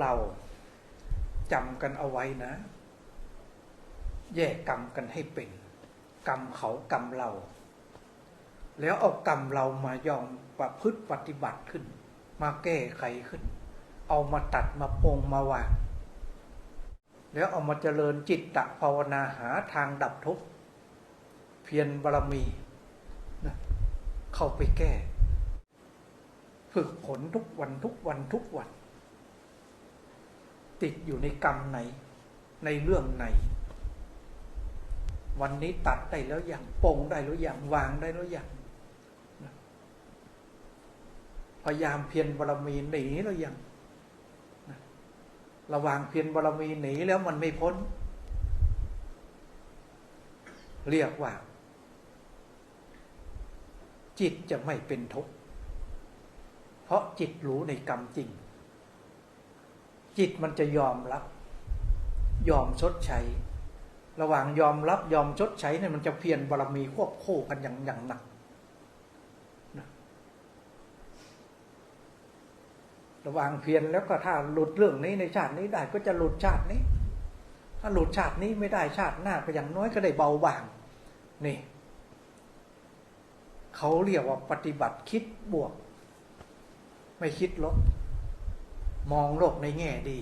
เราจำกันเอาไว้นะ แยกกรรมกันให้เป็น กรรมเขากรรมเรา แล้วเอากรรมเรามายอมประพฤติปฏิบัติขึ้น มาแก้ไขขึ้น เอามาตัดมาปรงมาวางแล้วเอามาเจริญจิตตภาวนาหาทางดับทุกข์เพียรบารมีนะเข้าไปแก้ ฝึกผลทุกวันทุกวันทุกวัน ติดอยู่ในกรรมไหน ในเรื่องไหน วันนี้ตัดได้แล้วอย่างปงได้แล้วอย่างวางได้แล้วอย่างพยายามเพียรบารมีหนีแล้วอย่างระหว่างเพียรบารมีหนีแล้วมันไม่พ้น เรียกว่า จิตจะไม่เป็นทุกข์เพราะจิตรู้ในกรรมจริง จิตมันจะยอมรับ ยอมชดใช้ ระหว่างยอมรับยอมชดใช้เนี่ยมันจะเพียรบารมีควบคู่กันอย่างอย่างหนักระหว่างเพียรแล้วก็ถ้าหลุดเรื่องนี้ในชาตินี้ได้ก็จะหลุดชาตินี้ ถ้าหลุดชาตินี้ไม่ได้ชาติหน้าก็อย่างน้อยก็ได้เบาบาง นี่เขาเรียกว่าปฏิบัติคิดบวก ไม่คิดลบ มองโลกในแง่ดี